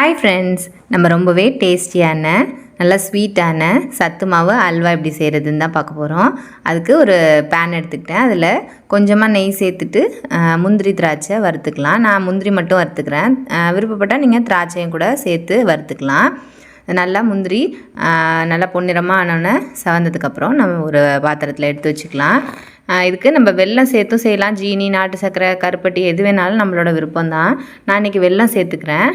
Hi friends நம்ம ரொம்பவே டேஸ்டியான நல்லா ஸ்வீட்டான சத்து மாவு அல்வா எப்படி செய்கிறதுன்னு தான் பார்க்க போகிறோம் அதுக்கு ஒரு பேன் எடுத்துக்கிட்டேன். அதில் கொஞ்சமாக நெய் சேர்த்துட்டு முந்திரி திராட்சை வறுத்துக்கலாம். நான் முந்திரி மட்டும் வறுத்துக்கிறேன். விருப்பப்பட்டால் நீங்கள் திராட்சையும் கூட சேர்த்து வறுத்துக்கலாம். நல்லா முந்திரி நல்லா பொன்னிறமாக ஆனோன்னே சவந்ததுக்கப்புறம் நம்ம ஒரு பாத்திரத்தில் எடுத்து வச்சுக்கலாம். இதுக்கு நம்ம வெள்ளம் சேர்த்தும் செய்யலாம். ஜீனி நாட்டு சர்க்கரை கருப்பட்டி எது வேணாலும் நம்மளோட விருப்பம் தான் நான் இன்றைக்கி வெல்லம் சேர்த்துக்கிறேன்.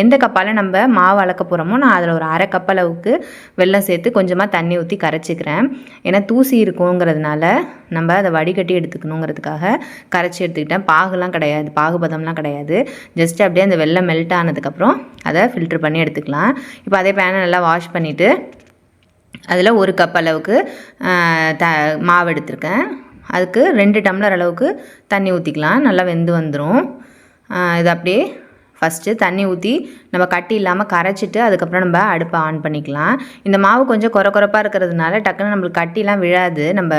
எந்த கப்பால் நம்ம மாவு அளக்க போகிறோமோ நான் அதில் ஒரு அரை கப் அளவுக்கு வெள்ளம் சேர்த்து கொஞ்சமாக தண்ணி ஊற்றி கரைச்சிக்கிறேன். ஏன்னா தூசி இருக்குங்கிறதுனால நம்ம அதை வடிகட்டி எடுத்துக்கணுங்கிறதுக்காக கரைச்சி எடுத்துக்கிட்டேன். பாகுலாம் கிடையாது பாகுபதம்லாம் கிடையாது. ஜஸ்ட் அப்படியே அந்த வெள்ளம் மெல்ட் ஆனதுக்கப்புறம் அதை ஃபில்ட்ரு பண்ணி எடுத்துக்கலாம். இப்போ அதே பேனை நல்லா வாஷ் பண்ணிவிட்டு அதில் ஒரு கப் அளவுக்கு த மாவு எடுத்திருக்கேன். அதுக்கு ரெண்டு டம்ளர் அளவுக்கு தண்ணி ஊற்றிக்கலாம் நல்லா வெந்து வந்துடும் இது அப்படியே ஃபஸ்ட்டு தண்ணி ஊற்றி நம்ம கட்டி இல்லாமல் கரைச்சிட்டு அதுக்கப்புறம் நம்ம அடுப்பை ஆன் பண்ணிக்கலாம். இந்த மாவு கொஞ்சம் குறை குறைப்பாக இருக்கிறதுனால டக்குன்னு நம்மளுக்கு கட்டிலாம் விழாது. நம்ம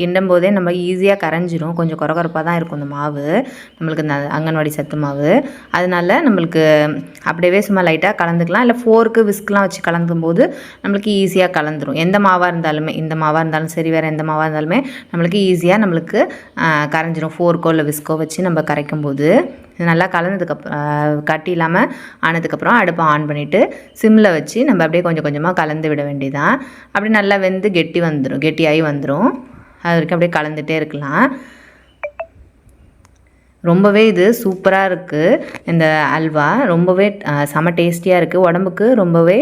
கிண்டும் போதே நம்ம ஈஸியாக கரைஞ்சிரும். கொஞ்சம் குறை குறைப்பாக தான் இருக்கும் இந்த மாவு. நம்மளுக்கு இந்த அங்கன்வாடி சத்து மாவு. அதனால நம்மளுக்கு அப்படியே சும்மா லைட்டாக கலந்துக்கலாம். இல்லை ஃபோர்க்கு விஸ்க்லாம் வச்சு கலந்தும் போது நம்மளுக்கு ஈஸியாக கலந்துரும். எந்த மாவாக இருந்தாலுமே இந்த மாவாக இருந்தாலும் சரி வேறு எந்த மாவாக இருந்தாலுமே நம்மளுக்கு ஈஸியாக நம்மளுக்கு கரைஞ்சிரும். ஃபோர்க்கோ இல்லை விஸ்கோ வச்சு நம்ம கரைக்கும் போது நல்லா கலந்ததுக்கப்புறம் கட்டி இல்லாமல் ஆனதுக்கு அதுக்கப்புறம் அடுப்பை ஆன் பண்ணிவிட்டு சிம்மில் வச்சு நம்ம அப்படியே கொஞ்சம் கொஞ்சமாக கலந்து விட வேண்டியதான் அப்படியே நல்லா வெந்து கெட்டி வந்துடும் கெட்டியாகி வந்துடும் அது வரைக்கும் அப்படியே கலந்துகிட்டே இருக்கலாம். ரொம்பவே இது சூப்பராக இருக்குது இந்த அல்வா ரொம்பவே செம டேஸ்டியாக இருக்குது உடம்புக்கு ரொம்பவே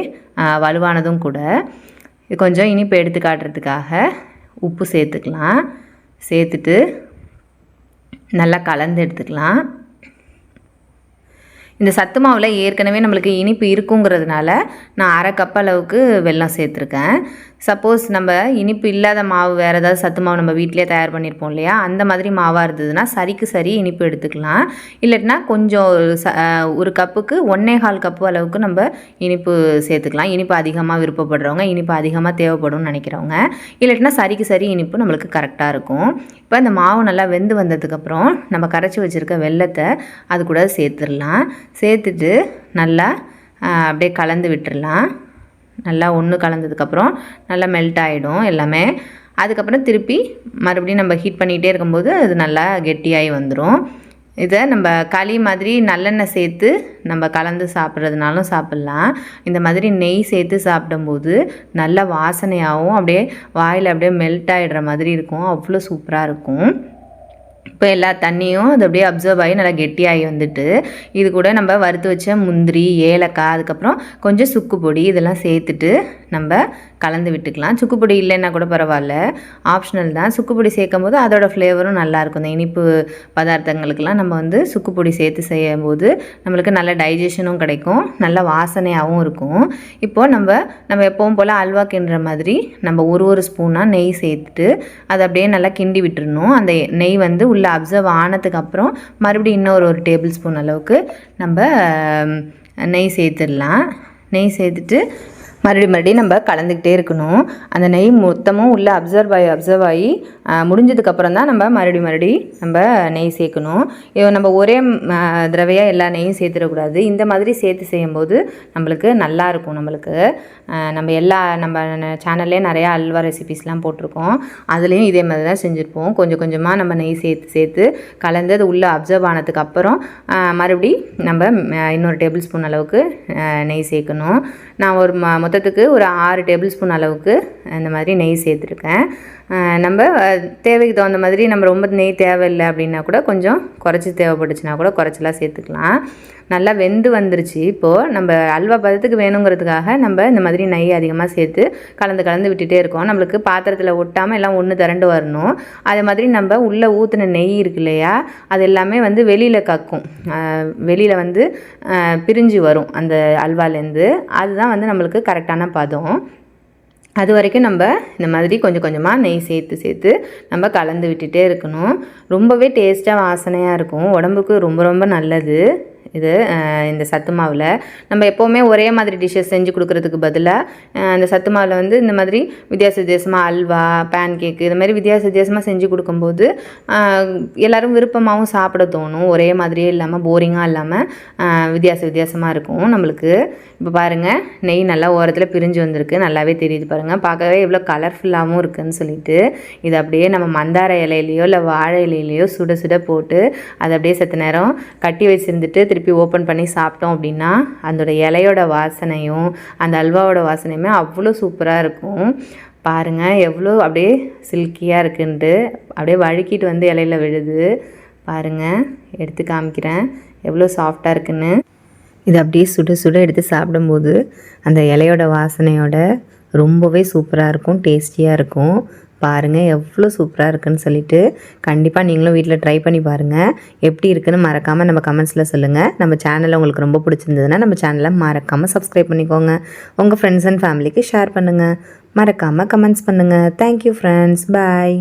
வலுவானதும் கூட. இது கொஞ்சம் இனிப்பு எடுத்து காட்டுறதுக்காக உப்பு சேர்த்துக்கலாம். சேர்த்துட்டு நல்லா கலந்து எடுத்துக்கலாம். இந்த சத்து மாவில் ஏற்கனவே நம்மளுக்கு இனிப்பு இருக்குங்கிறதுனால நான் அரை கப் அளவுக்கு வெல்லம் சேர்த்துருக்கேன். சப்போஸ் நம்ம இனிப்பு இல்லாத மாவு வேறு ஏதாவது சத்து மாவு நம்ம வீட்டிலே தயார் பண்ணியிருப்போம் இல்லையா? அந்த மாதிரி மாவாக இருந்ததுன்னா சரிக்கு சரி இனிப்பு எடுத்துக்கலாம். இல்லட்டினா கொஞ்சம் ஒரு ச ஒரு கப்புக்கு ஒன்னே கால் கப்பு அளவுக்கு நம்ம இனிப்பு சேர்த்துக்கலாம். இனிப்பு அதிகமாக விருப்பப்படுறவங்க இனிப்பு அதிகமாக தேவைப்படும்னு நினைக்கிறவங்க. இல்லாட்டினா சரிக்கு சரி இனிப்பு நம்மளுக்கு கரெக்டாக இருக்கும். இப்போ இந்த மாவு நல்லா வெந்து வந்ததுக்கப்புறம் நம்ம கரைச்சி வச்சுருக்க வெல்லத்தை அது கூட சேர்த்துடலாம். சேர்த்துட்டு நல்லா அப்படியே கலந்து விட்டுடலாம். நல்லா ஒன்று கலந்ததுக்கப்புறம் நல்லா மெல்ட் ஆகிடும் எல்லாமே. அதுக்கப்புறம் திருப்பி மறுபடியும் நம்ம ஹீட் பண்ணிகிட்டே இருக்கும்போது அது நல்லா கெட்டியாகி வந்துடும் இதை நம்ம களி மாதிரி நல்லெண்ணெய் சேர்த்து நம்ம கலந்து சாப்பிட்றதுனாலும் சாப்பிட்லாம். இந்த மாதிரி நெய் சேர்த்து சாப்பிடும்போது நல்ல வாசனையாகவும் அப்படியே வாயில் அப்படியே மெல்ட் ஆகிடுற மாதிரி இருக்கும். அவ்வளோ சூப்பராக இருக்கும். இப்போ எல்லா தண்ணியும் அது அப்படியே அப்சர்வ் ஆகி நல்லா கெட்டியாகி வந்துட்டு இது கூட நம்ம வறுத்து வச்ச முந்திரி ஏலக்காய் அதுக்கப்புறம் கொஞ்சம் சுக்கு பொடி இதெல்லாம் சேர்த்துட்டு நம்ம கலந்து விட்டுக்கலாம். சுக்கு பொடி இல்லைன்னா கூட பரவாயில்ல. ஆப்ஷனல் தான். சுக்கு பொடி சேர்க்கும் போது அதோட ஃப்ளேவரும் நல்லாயிருக்கும் இந்த இனிப்பு பதார்த்தங்களுக்கெல்லாம் நம்ம வந்து சுக்கு பொடி சேர்த்து செய்யும் போது நம்மளுக்கு நல்ல டைஜஷனும் கிடைக்கும். நல்ல வாசனையாகவும் இருக்கும். இப்போது நம்ம நம்ம எப்பவும் போல் அல்வா கிண்டுற மாதிரி நம்ம ஒரு ஒரு ஸ்பூனாக நெய் சேர்த்துட்டு அதை அப்படியே நல்லா கிண்டி விட்டுறணும். அந்த நெய் வந்து உள்ளே அப்சர்வ் ஆனதுக்கப்புறம் மறுபடியும் இன்னொரு ஒரு டேபிள் ஸ்பூன் அளவுக்கு நம்ம நெய் சேர்த்துடலாம். நெய் சேர்த்துட்டு மறுபடியும் மறுபடியும் நம்ம கலந்துக்கிட்டே இருக்கணும். அந்த நெய் மொத்தமும் உள்ளே அப்சர்வ் ஆகி அப்சர்வ் ஆகி முடிஞ்சதுக்கப்புறம் தான் நம்ம மறுபடி மறுபடி நம்ம நெய் சேர்க்கணும். இப்போ நம்ம ஒரே திரவையாக எல்லா நெய்யும் சேர்த்துடக்கூடாது. இந்த மாதிரி சேர்த்து செய்யும்போது நம்மளுக்கு நல்லா இருக்கும் நம்மளுக்கு. நம்ம எல்லா நம்ம சேனல்லே நிறையா அல்வா ரெசிபிஸ்லாம் போட்டிருக்கோம். அதுலேயும் இதே மாதிரி தான் செஞ்சுருப்போம். கொஞ்சம் கொஞ்சமாக நம்ம நெய் சேர்த்து சேர்த்து கலந்து அது உள்ளே அப்சர்வ் ஆனதுக்கு அப்புறம் மறுபடி நம்ம இன்னொரு டேபிள் ஸ்பூன் அளவுக்கு நெய் சேர்க்கணும். நான் ஒரு ம மொத்தத்துக்கு ஒரு ஆறு டேபிள் ஸ்பூன் அளவுக்கு இந்த மாதிரி நெய் சேர்த்துருக்கேன். நம்ம தேவைக்கு தகுந்த மாதிரி நம்ம ரொம்ப நெய் தேவையில்லை அப்படின்னா கூட கொஞ்சம் குறைச்சி தேவைப்பட்டுச்சுன்னா கூட குறைச்சலாம் சேர்த்துக்கலாம். நல்லா வெந்து வந்துருச்சு. இப்போது நம்ம அல்வா பதத்துக்கு வேணுங்கிறதுக்காக நம்ம இந்த மாதிரி நெய் அதிகமாக சேர்த்து கலந்து கலந்து விட்டுட்டே இருக்கோம். நம்மளுக்கு பாத்திரத்தில் ஒட்டாமல் எல்லாம் ஒன்று திரண்டு வரணும். அதே மாதிரி நம்ம உள்ளே ஊற்றின நெய் இருக்கு இல்லையா அது எல்லாமே வந்து வெளியில் கக்கும். வெளியில் வந்து பிரிஞ்சு வரும் அந்த அல்வாலேருந்து அதுதான் வந்து நம்மளுக்கு கரெக்டான பதம். அது வரைக்கும் நம்ம இந்த மாதிரி கொஞ்சம் கொஞ்சமாக நெய் சேர்த்து சேர்த்து நம்ம கலந்து விட்டுட்டே இருக்கணும். ரொம்பவே டேஸ்ட்டாக வாசனையாக இருக்கும். உடம்புக்கு ரொம்ப ரொம்ப நல்லது. இது இந்த சத்து மாவில். நம்ம எப்போவுமே ஒரே மாதிரி டிஷ்ஷஸ் செஞ்சு கொடுக்குறதுக்கு பதிலாக இந்த சத்து மாவில் வந்து இந்த மாதிரி வித்தியாச வித்தியாசமாக அல்வா பேன் கேக்கு இந்த மாதிரி வித்தியாச வித்தியாசமாக செஞ்சு கொடுக்கும்போது எல்லோரும் விருப்பமாகவும் சாப்பிட தோணும். ஒரே மாதிரியே இல்லாமல் போரிங்காக இல்லாமல் வித்தியாச வித்தியாசமாக இருக்கும் நம்மளுக்கு. இப்போ பாருங்கள் நெய் நல்லா ஓரத்தில் பிரிஞ்சு வந்திருக்கு. நல்லாவே தெரியுது பாருங்கள் பார்க்கவே எவ்வளோ கலர்ஃபுல்லாகவும் இருக்குதுன்னு சொல்லிட்டு இது அப்படியே நம்ம மந்தார இலையிலையோ இல்லை வாழை இலையிலையோ சுட சுட போட்டு அதை அப்படியே செத்த நேரம் கட்டி வச்சுருந்துட்டு திருப்பி திருப்பி ஓப்பன் பண்ணி சாப்பிட்டோம் அப்படின்னா அதோட இலையோட வாசனையும் அந்த அல்வாவோட வாசனையுமே அவ்வளோ சூப்பராக இருக்கும். பாருங்கள் எவ்வளோ அப்படியே சில்கியாக இருக்குன்ட்டு. அப்படியே வழுக்கிட்டு வந்து இலையில விழுது. பாருங்கள் எடுத்து காமிக்கிறேன். எவ்வளோ சாஃப்டாக இருக்குன்னு. இது அப்படியே சுட சுட எடுத்து சாப்பிடும்போது அந்த இலையோட வாசனையோட ரொம்பவே சூப்பராக இருக்கும் டேஸ்டியாக இருக்கும். பாருங்கள் எவ்வளோ சூப்பராக இருக்குன்னு சொல்லிட்டு கண்டிப்பாக நீங்களும் வீட்டில் ட்ரை பண்ணி பாருங்கள் எப்படி இருக்குன்னு மறக்காமல் நம்ம கமெண்ட்ஸில் சொல்லுங்கள் நம்ம சேனலில் உங்களுக்கு ரொம்ப பிடிச்சிருந்ததுன்னா நம்ம சேனலை மறக்காமல் சப்ஸ்கிரைப் பண்ணிக்கோங்க. உங்கள் ஃப்ரெண்ட்ஸ் அண்ட் ஃபேமிலிக்கு ஷேர் பண்ணுங்கள் மறக்காமல் கமெண்ட்ஸ் பண்ணுங்கள் தேங்க்யூ ஃப்ரெண்ட்ஸ் பாய்